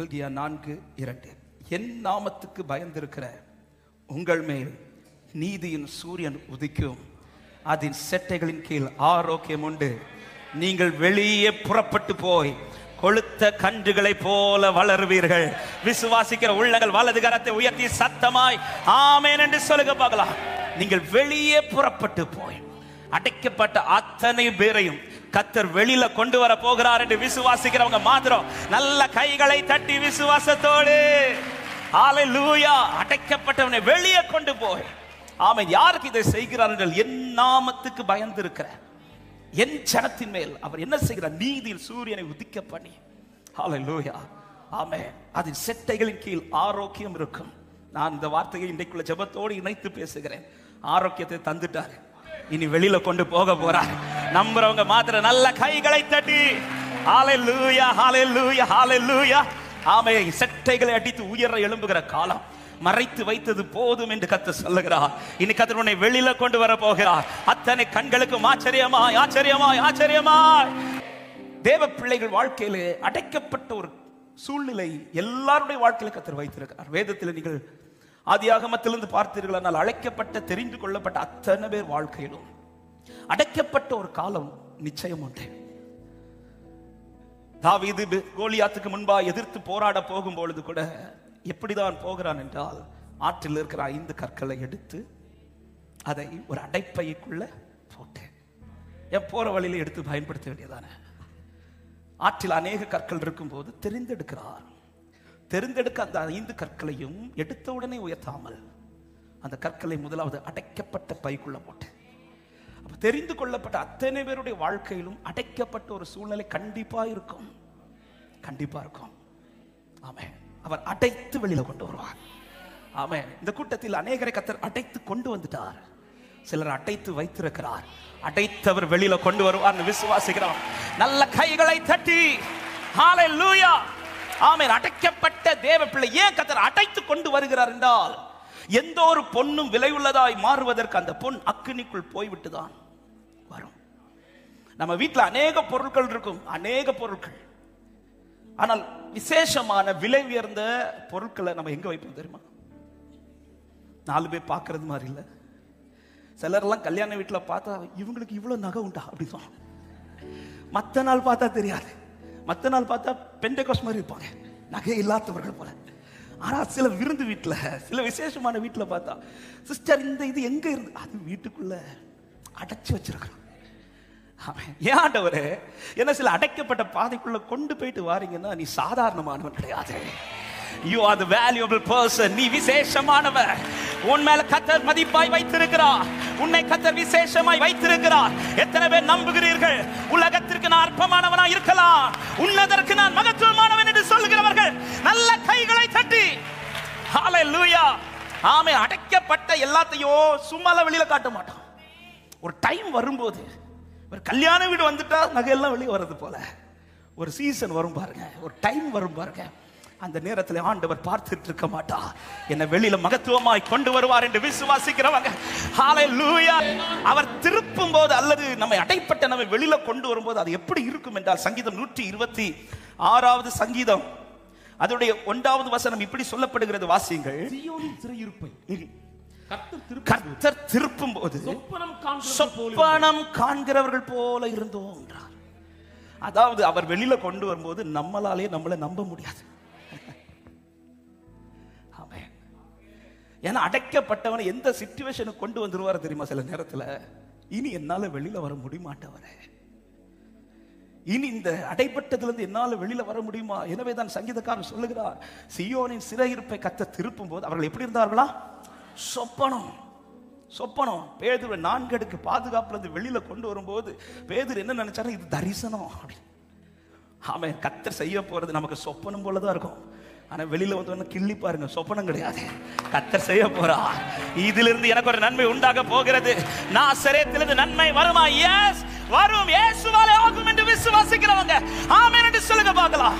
மல்கியா நான்கு இரண்டு. என் நாமத்துக்கு பயந்திருக்கிற உங்கள் மேல் நீதியின் சூரியன் உதிக்கும். அதன் செட்டைகளின் கீழ் ஆரோக்கியம் உண்டு. நீங்கள் வெளியே புறப்பட்டு போய் கொளுத்த கன்றுகளை போல வளருவீர்கள். விசுவாசிக்கிற உள்ளங்கள் வலது கரத்தை உயர்த்தி சத்தமாய் ஆமேன் என்று சொல்லுங்க பார்க்கலாம். நீங்கள் வெளியே புறப்பட்டு போய் அடைக்கப்பட்ட அத்தனை பேரையும் கத்தர் வெளியில கொண்டு வர போகிறார் என்று விசுவாசிக்கிறவங்க மாத்திரம் நல்ல கைகளை தட்டி விசுவாசத்தோடு. ஆலை லூயா அடைக்கப்பட்டவனை வெளியே கொண்டு போய் ஆமை யாருக்கு இதை செய்கிறார் என்றால் என் நாமத்துக்கு பயந்து இருக்கிற என் ஜனத்தின் மேல் அவர் என்ன செய்கிறார்? நீதியில் சூரியனை உதிக்க பண்ணி. ஆலை லூயா ஆமே அதன் செட்டைகளின் கீழ் ஆரோக்கியம் இருக்கும். நான் இந்த வார்த்தையை இன்றைக்குள்ள ஜெபத்தோடு இணைத்து பேசுகிறேன். ஆரோக்கியத்தை தந்துட்டார். இனி வெளியில கொண்டு போக போறார். நம்புறவங்க மாத்திர நல்ல கைகளை தட்டி. லூயா ஹalleluya லூயா ஆமே செட்டைகளை அடித்து உயர எழும்புகிற காலம். மறைத்து வைத்தது போதும் என்று கத்து சொல்லுகிறார். இனி கத்தர் உன்னை வெளியில கொண்டு வர போகிறார். அத்தனை கண்களுக்கும் ஆச்சரியமாய் ஆச்சரியமாய் ஆச்சரியமாய். தேவ பிள்ளைகள் வாழ்க்கையிலே அடைக்கப்பட்ட ஒரு சூழ்நிலை எல்லாருடைய வாழ்க்கையில கத்தர் வைத்திருக்கிறார். வேதத்தில் நீங்கள் ஆதியாகமத்திலிருந்து பார்த்தீர்களானால் அழைக்கப்பட்ட தெரிந்து கொள்ளப்பட்ட அத்தனை பேர் வாழ்க்கையிலும். அடைக்கப்பட்ட ஒரு காலம் நிச்சயம் உண்டு. தாவீது கோலியாத்துக்கு முன்பா எதிர்த்து போராட போகும் பொழுது கூட எப்படிதான் போகிறான் என்றால் ஆற்றில் இருக்கிற ஐந்து கற்களை எடுத்து அதை ஒரு அடைப்பைக்குள்ள போட்டேன். என் போற வழியில எடுத்து பயன்படுத்த வேண்டியதானே. ஆற்றில் அநேக கற்கள் இருக்கும்போது தெரிந்தெடுக்கிறார் தெரிந்தெடுக்க அந்த ஐந்து கற்களையும் எடுத்த உடனே உயர்த்தாமல் அந்த கற்களை முதலாவது அடைக்கப்பட்ட பைக்குள்ள போட்டேன். தெரிந்து கொள்ளப்பட்ட அத்தனை பேருடைய வாழ்க்கையிலும் அடைக்கப்பட்ட ஒரு சூழ்நிலை கண்டிப்பா இருக்கும். கண்டிப்பா இருக்கும். ஆமே அவர் அடைத்து வெளியில கொண்டு வருவார். ஆமே இந்த கூட்டத்தில் அநேகரை கத்தர் அடைத்து கொண்டு வந்துட்டார். சிலர் அடைத்து வைத்திருக்கிறார். அடைத்தவர் வெளியில கொண்டு வருவார் விசுவாசிக்கிறோம். நல்ல கைகளை தட்டி. ஹalleluya ஆமென். அடைக்கப்பட்ட தேவ பிள்ளை ஏன் கத்தர் அடைத்து கொண்டு வருகிறார் என்றால் எந்த ஒரு பொண்ணும் விலை உள்ளதாய் மாறுவதற்கு அந்த பொன் அக்கினிக்குள் போய்விட்டுதான். வரும். நம்ம வீட்டில் அநேக பொருட்கள் இருக்கும். அநேக பொருட்கள். ஆனால் விசேஷமான விலை உயர்ந்த பொருட்களை நம்ம எங்க வைப்போம் தெரியுமா? நாலு பேர் பார்க்கறது மாதிரி இல்லை. சிலர்லாம் கல்யாண வீட்டில் பார்த்தா இவங்களுக்கு இவ்வளோ நகை உண்டா? அப்படி சொல்லலாம் மற்ற நாள் பார்த்தா தெரியாது. மற்ற நாள் பார்த்தா பெண்டகோஸ் மாதிரி இருப்பாங்க. நகை இல்லாதவர்கள் போல. ஆனா சில விருந்து வீட்டில் சில விசேஷமான வீட்டில் பார்த்தா சிஸ்டர் இந்த இது எங்க இருந்து? அது வீட்டுக்குள்ள அடைச்சு வச்சிருக்கிறோம் ஏன் ஆண்டவரே? என்ன சில அடைக்கப்பட்ட பாதைக்குள்ள கொண்டு போயிட்டு வாரீங்கன்னா நீ சாதாரணமானவன் கிடையாது. You are the valuable person நீ விசேஷமானவர். உன் மேல கத்தர் மதிப்பாய் வைத்திருக்கிறார். உன்னை கத்தர் விசேஷமாய் வைத்திருக்கிறார். எத்தனை பேர் நம்புகிறீர்கள்? உலகத்திற்கு நான் அற்பமானவனா இருக்கலாம். உன்னதற்கு நான் மகத்துவமானவன் என்று சொல்லுகிறவர்கள் நல்ல கைகளை தட்டி. ஹalleluya ஆமே அடைக்கப்பட்ட எல்லாத்தையும் சும்மால வெளியில காட்ட மாட்டான். ஒரு டைம் வரும்போது ஒரு கல்யாண வீடு வந்துட்டா நகையெல்லாம் வெளியே வர்றது போல. ஒரு சீசன் வரும் பாருங்க ஒரு டைம் வரும் பாருங்க. அந்த நேரத்தில் ஆண்டவர் பார்த்துட்டு இருக்க மாட்டா. என்ன வெளியில மகத்துவமாய் கொண்டு வருவார் என்று விசுவாசிக்கிறவங்க. அவர் திருப்பும் போது அல்லது நம்மை அடைப்பட்ட நம்மை வெளியில கொண்டு வரும்போது அது எப்படி இருக்கும் என்றால் சங்கீதம் நூற்றி இருபத்தி ஆறாவது சங்கீதம். அதனுடைய ஒன்றாவது வசனம் இப்படி சொல்லப்படுகிறது வாசியுங்கள். சிறையிருப்பை. கர்த்தர் திருப்பி கர்த்தர் திருப்பும் போது சொப்பனம் காண்கிறவர்கள் போல இருந்தோம் என்றார். அதாவது அவர் வெளியில கொண்டு வரும்போது நம்மளாலே நம்மளை நம்ப முடியாது. ஏன்னா அடைக்கப்பட்டவனை எந்த சிச்சுவேஷனுக்கு கொண்டு வந்துருவாரு தெரியுமா சில நேரத்துல? இனி என்னால வெளியில வர முடியுமாட்டவரே? இனி இந்த அடைப்பட்டதிலிருந்து என்னால வெளியில வர முடியுமா? எனவே தான் சங்கீதக்காரன் சொல்லுகிறார் சியோனின் சிறையிருப்பை கத்த திருப்பும் போது அவர்கள் எப்படி இருந்தார்களா? சொப்பனம். சொப்பனம். பேதுரு நான்கு அடுக்கு பாதுகாப்புல இருந்து வெளியில கொண்டு வரும்போது பேதுரு என்ன நினைச்சாரு இது தரிசனம். அப்படின்னு ஆமென் கத்தர் செய்ய போறது நமக்கு சொப்பனம் போலதான் இருக்கும். ஆனா வெளியில வந்து கிள்ளி பாருங்க சொப்பனம் கிடையாது. கத்தர் செய்ய போறா. இதிலிருந்து எனக்கு ஒரு நன்மை உண்டாக போகிறது. நான் சிறையத்திலிருந்து நன்மை வருமா? எஸ் வரும். இயேசுவாலே ஆகும் என்று விசுவாசிக்கிறவங்க. ஆமென் என்று சொல்லுங்க பார்க்கலாம்.